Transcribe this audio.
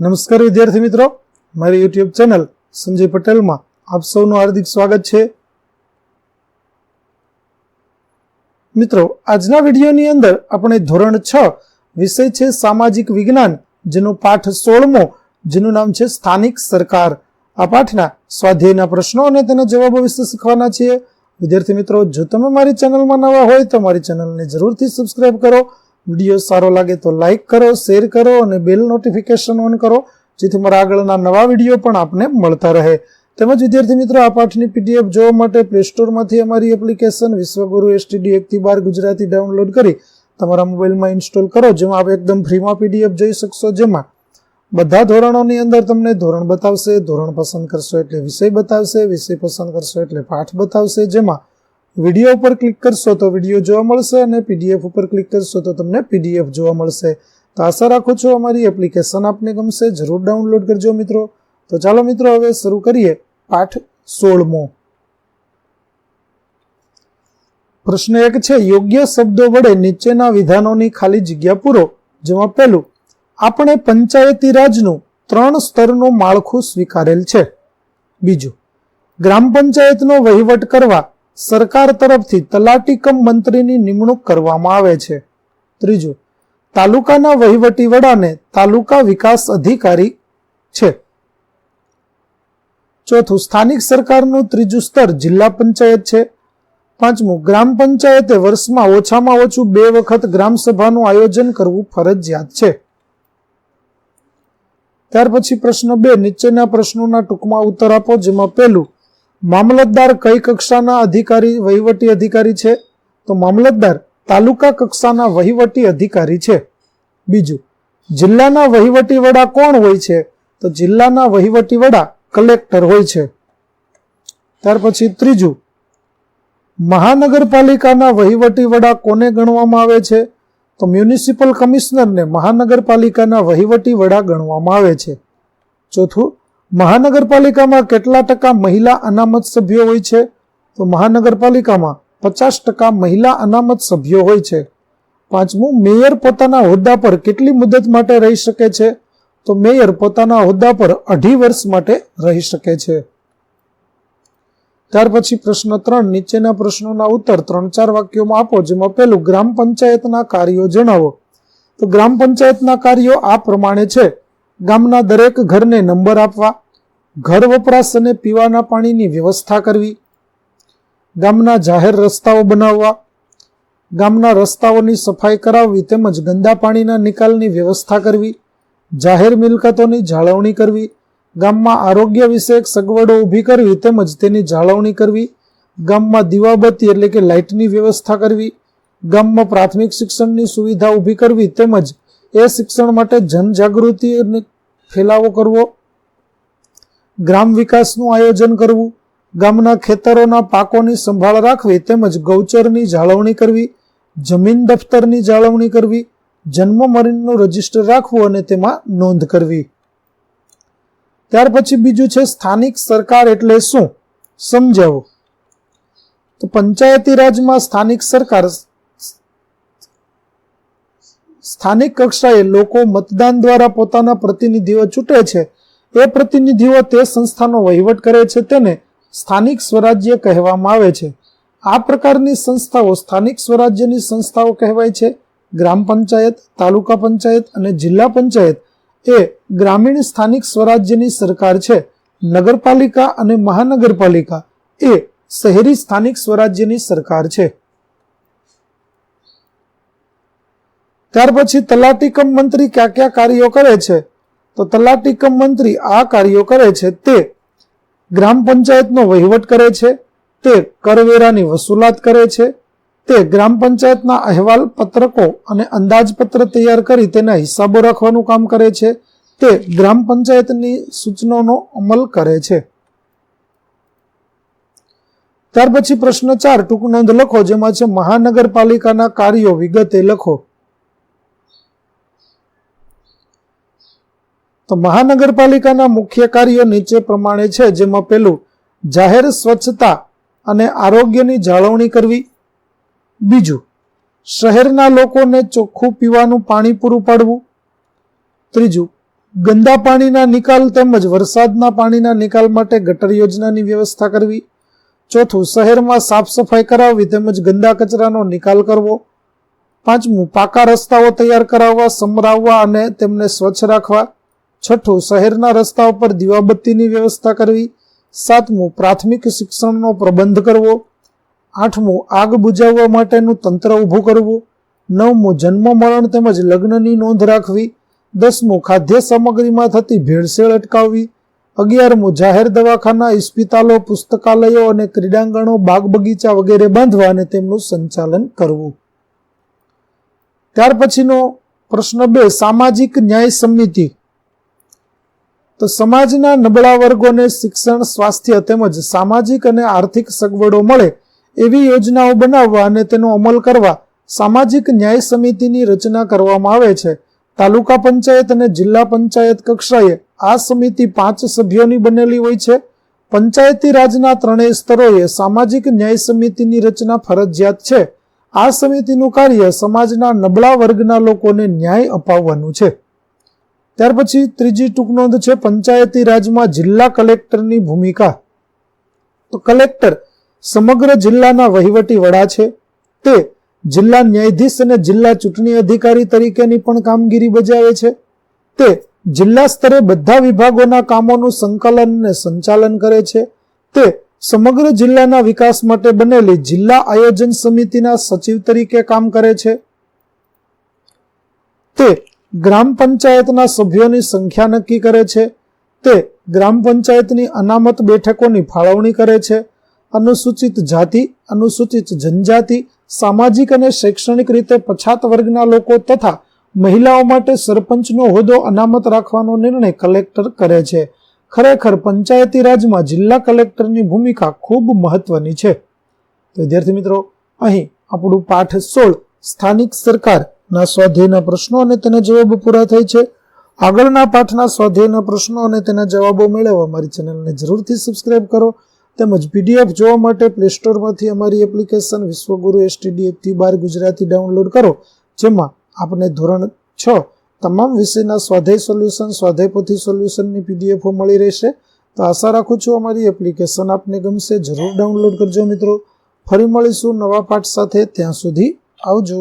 નમસ્કાર વિદ્યાર્થી મિત્રો. મારી યુટ્યુબ ચેનલ સંજય પટેલમાં આપ સૌનું હાર્દિક સ્વાગત છે. મિત્રો, આજના વિડીયોની અંદર આપણે ધોરણ છ વિષય છે સામાજિક વિજ્ઞાન, જેનો પાઠ સોળમો, જેનું નામ છે સ્થાનિક સરકાર. આ પાઠના સ્વાધ્યાયના પ્રશ્નો અને તેના જવાબો વિશે શીખવાના છીએ. વિદ્યાર્થી મિત્રો, જો તમે મારી ચેનલમાં નવા હોય તો મારી ચેનલને જરૂરથી સબસ્ક્રાઇબ કરો વીડિયો સારો લાગે તો લાઇક કરો, શેર કરો અને બેલ નોટિફિકેશન ઓન કરો, જેથી મારા આગળના નવા વીડિયો પણ આપને મળતા રહે. તેમજ વિદ્યાર્થી મિત્રો, આ પાઠની પીડીએફ જોવા માટે પ્લે સ્ટોરમાંથી અમારી એપ્લિકેશન વિશ્વગુરુ એસટીડી એકથી બાર ગુજરાતી ડાઉનલોડ કરી તમારા મોબાઈલમાં ઇન્સ્ટોલ કરો, જેમાં આપ એકદમ ફ્રીમાં પીડીએફ જોઈ શકશો, જેમાં બધા ધોરણોની અંદર તમને ધોરણ બતાવશે, ધોરણ પસંદ કરશો એટલે વિષય બતાવશે, વિષય પસંદ કરશો એટલે પાઠ બતાવશે, જેમાં વીડિયો ઉપર ક્લિક કરશો તો વીડિયો જોવા મળશે અને પીડીએફ ઉપર ક્લિક કરશો તો તમને પીડીએફ જોવા મળશે. તો આશા રાખું છું અમારી એપ્લિકેશન આપને ગમશે, જરૂર ડાઉનલોડ કરજો મિત્રો. તો ચાલો મિત્રો હવે શરૂ કરીએ પાઠ સોળમો. પ્રશ્ન એક છે, યોગ્ય શબ્દો વડે નીચેના વિધાનોની ખાલી જગ્યા પૂરો. જેમાં પહેલું, આપણે પંચાયતી રાજનું ત્રણ સ્તરનું માળખું સ્વીકારેલ છે. બીજું, ગ્રામ પંચાયતનો વહીવટ કરવા સરકાર તરફથી તલાટી કમ મંત્રીની નિમણૂક કરવામાં આવે છે. ત્રીજું, તાલુકાના વહીવટી વડાને તાલુકા વિકાસ અધિકારી છે. ચોથું, સ્થાનિક સરકારનું ત્રીજું સ્તર જિલ્લા પંચાયત છે. પાંચમું, ગ્રામ પંચાયતે વર્ષમાં ઓછામાં ઓછું બે વખત ગ્રામ સભાનું આયોજન કરવું ફરજિયાત છે. ત્યાર પછી પ્રશ્ન બે, નીચેના પ્રશ્નોના ટૂંકમાં ઉત્તર આપો, જેમાં પહેલું મામલતદાર કઈ કક્ષાના અધિકારી, વહીવટી અધિકારી છે? તો મામલતદાર તાલુકા કક્ષાના વહીવટી અધિકારી છે. બીજું, જિલ્લાના વહીવટી વડા કોણ હોય છે? તો જિલ્લાના વહીવટી વડા કલેક્ટર હોય છે. ત્યાર પછી ત્રીજું, મહાનગરપાલિકાના વહીવટી વડા કોને ગણવામાં આવે છે? તો મ્યુનિસિપલ કમિશનરને મહાનગરપાલિકાના વહીવટી વડા ગણવામાં આવે છે. ચોથું મહાનગરપાલિકામાં કેટલા ટકા મહિલા અનામત સભ્યો હોય છે? તો મહાનગરપાલિકામાં પચાસ ટકા મહિલા અનામત સભ્યો હોય છે. પાંચમું, મેયર પોતાના હોદ્દા પર કેટલી મુદત માટે રહી શકે છે? તો મેયર પોતાના હોદ્દા પર અઢી વર્ષ માટે રહી શકે છે. ત્યાર પછી પ્રશ્ન ત્રણ, નીચેના પ્રશ્નોના ઉત્તર ત્રણ ચાર વાક્યોમાં આપો, જેમાં પહેલું, ગ્રામ પંચાયતના કાર્યો જણાવો. તો ગ્રામ પંચાયતના કાર્યો આ પ્રમાણે છે. ગામના દરેક ઘરને નંબર આપવા, ઘર વપરાશ અને પીવાના પાણીની વ્યવસ્થા કરવી, ગામના જાહેર રસ્તાઓ બનાવવા, ગામના રસ્તાઓની સફાઈ કરાવવી તેમજ ગંદા પાણીના નિકાલની વ્યવસ્થા કરવી, જાહેર મિલકતોની જાળવણી કરવી, ગામમાં આરોગ્ય વિષયક સગવડો ઊભી કરવી તેમજ તેની જાળવણી કરવી, ગામમાં દીવાબત્તી એટલે કે લાઇટની વ્યવસ્થા કરવી, ગામમાં પ્રાથમિક શિક્ષણની સુવિધા ઊભી કરવી તેમજ એ શિક્ષણ માટે જનજાગૃતિ ફેલાવો કરવો, ગ્રામ વિકાસનું આયોજન કરવું, ગામના ખેતરોના પાકોની સંભાળ રાખવી તેમજ ગૌચરની જાળવણી કરવી, જમીન દફતરની જાળવણી કરવી, જન્મ મરણનું રજિસ્ટર રાખવું અને તેમાં નોંધ કરવી. ત્યાર પછી બીજું છે સ્થાનિક સરકાર એટલે શું? સમજાવો. તો પંચાયતી રાજમાં સ્થાનિક સરકાર સ્થાનિક કક્ષાએ લોકો મતદાન દ્વારા પોતાના પ્રતિનિધિઓ ચૂંટે છે. એ પ્રતિનિધિઓ તે સંસ્થાનો વહીવટ કરે છે તેને સ્થાનિક સ્વરાજ્ય કહેવામાં આવે છે. આ પ્રકારની સંસ્થાઓ સ્થાનિક સ્વરાજ્યની સંસ્થાઓ કહેવાય છે. ગ્રામ પંચાયત, તાલુકા પંચાયત અને જિલ્લા પંચાયત એ ગ્રામીણ સ્થાનિક સ્વરાજ્યની સરકાર છે. નગરપાલિકા અને મહાનગરપાલિકા એ શહેરી સ્થાનિક સ્વરાજ્યની સરકાર છે. ત્યાર પછી તલાટી મંત્રી કયા કયા કાર્યો કરે છે? તો તલાટી કમ મંત્રી આ કાર્યો કરે છે તે ગ્રામ પંચાયતનો વહીવટ કરે છે, તે કરવેરાની વસૂલાત કરે છે, તે ગ્રામ પંચાયતના અહેવાલ પત્રકો અને અંદાજપત્ર તૈયાર કરી તેના હિસાબો રાખવાનું કામ કરે છે, તે ગ્રામ પંચાયતની સૂચનાનો અમલ કરે છે. ત્યાર પછી પ્રશ્ન ચાર ટૂંક નોંધ લખો, જેમાં છે મહાનગરપાલિકાના કાર્યો વિગતે લખો. તો મહાનગરપાલિકાના મુખ્ય કાર્યો નીચે પ્રમાણે છે, જેમાં પેલું જાહેર સ્વચ્છતા અને આરોગ્યની જાળવણી કરવી. બીજું, શહેરના લોકોને ચોખ્ખું પીવાનું પાણી પૂરું પાડવું. ત્રીજું, ગંદા પાણીના નિકાલ તેમજ વરસાદના પાણીના નિકાલ માટે ગટર યોજનાની વ્યવસ્થા કરવી. ચોથું, શહેરમાં સાફ સફાઈ કરાવવી તેમજ ગંદા કચરાનો નિકાલ કરવો. પાંચમું, પાકા રસ્તાઓ તૈયાર કરાવવા સમરાવવા અને તેમને સ્વચ્છ રાખવા. છઠ્ઠું, શહેરના રસ્તા ઉપર દીવાબત્તીની વ્યવસ્થા કરવી. સાતમું, પ્રાથમિક શિક્ષણનો પ્રબંધ કરવો. આઠમું, આગ બુજાવવા માટેનું તંત્ર ઊભું કરવું. નવમું જન્મ મરણ તેમજ લગ્નની નોંધ રાખવી. દસમું, ખાદ્ય સામગ્રીમાં થતી ભેળસેળ અટકાવવી. અગિયારમું, જાહેર દવાખાના, ઇસ્પિતાલો, પુસ્તકાલયો અને ક્રીડાંગણો બાગ બગીચા વગેરે બાંધવા અને તેમનું સંચાલન કરવું. ત્યાર પછીનો પ્રશ્ન બે, સામાજિક ન્યાય સમિતિ. તો સમાજના નબળા વર્ગોને શિક્ષણ, સ્વાસ્થ્ય તેમજ સામાજિક અને આર્થિક સગવડો મળે એવી યોજનાઓ બનાવવા અને તેનો અમલ કરવા સામાજિક ન્યાય સમિતિની રચના કરવામાં આવે છે. તાલુકા પંચાયત અને જિલ્લા પંચાયત કક્ષાએ આ સમિતિ પાંચ સભ્યોની બનેલી હોય છે. પંચાયતી રાજના ત્રણેય સ્તરોએ સામાજિક ન્યાય સમિતિની રચના ફરજિયાત છે. આ સમિતિનું કાર્ય સમાજના નબળા વર્ગના લોકોને ન્યાય અપાવવાનું છે. ત્યાર પછી ત્રીજી ટૂંક નોંધ છે, પંચાયતી રાજમાં જિલ્લા કલેક્ટરની ભૂમિકા. તો કલેક્ટર, સમગ્ર જિલ્લાના વહીવટી વડા છે, તે જિલ્લા ન્યાયાધીશ અને જિલ્લા ચૂંટણી અધિકારી તરીકેની પણ કામગીરી બજાવે છે. તે જિલ્લા સ્તરે બધા વિભાગોના કામોનું સંકલન અને સંચાલન કરે છે. તે સમગ્ર જિલ્લાના વિકાસ માટે બનેલી જિલ્લા આયોજન સમિતિના સચિવ તરીકે કામ કરે છે. તે ગ્રામ પંચાયતના સભ્યોની સંખ્યા નક્કી કરે છે. તે ગ્રામ પંચાયતની અનામત બેઠકોની ફાળવણી કરે છે. અનુસૂચિત જાતિ, અનુસૂચિત જનજાતિ, સામાજિક અને શૈક્ષણિક રીતે પછાત વર્ગના લોકો તથા મહિલાઓ માટે સરપંચનો હોદ્દો અનામત રાખવાનો નિર્ણય કલેક્ટર કરે છે. ખરેખર પંચાયતી રાજમાં જિલ્લા કલેક્ટરની ભૂમિકા ખૂબ મહત્વની છે. વિદ્યાર્થી મિત્રો, અહીં આપણું પાઠ સોળ સ્થાનિક સરકારના સ્વાધ્યાયના પ્રશ્નો અને તેના જવાબો પૂરા થાય છે. આગળના પાઠના સ્વાધ્યાયના પ્રશ્નો અને તેના જવાબો મેળવવા અમારી ચેનલને જરૂરથી સબસ્ક્રાઇબ કરો તેમજ પીડીએફ જોવા માટે પ્લે સ્ટોરમાંથી અમારી એપ્લિકેશન વિશ્વગુરુ એસટીડી એકથી બાર ગુજરાતી ડાઉનલોડ કરો, જેમાં આપને ધોરણ છ તમામ વિષયના સ્વાધ્યાય સોલ્યુશન સ્વાધ્યાય પોથી સોલ્યુશનની પીડીએફો મળી રહેશે. તો આશા રાખું છું અમારી એપ્લિકેશન આપને ગમશે. જરૂર ડાઉનલોડ કરજો મિત્રો. ફરી મળીશું નવા પાઠ સાથે. ત્યાં સુધી આવજો.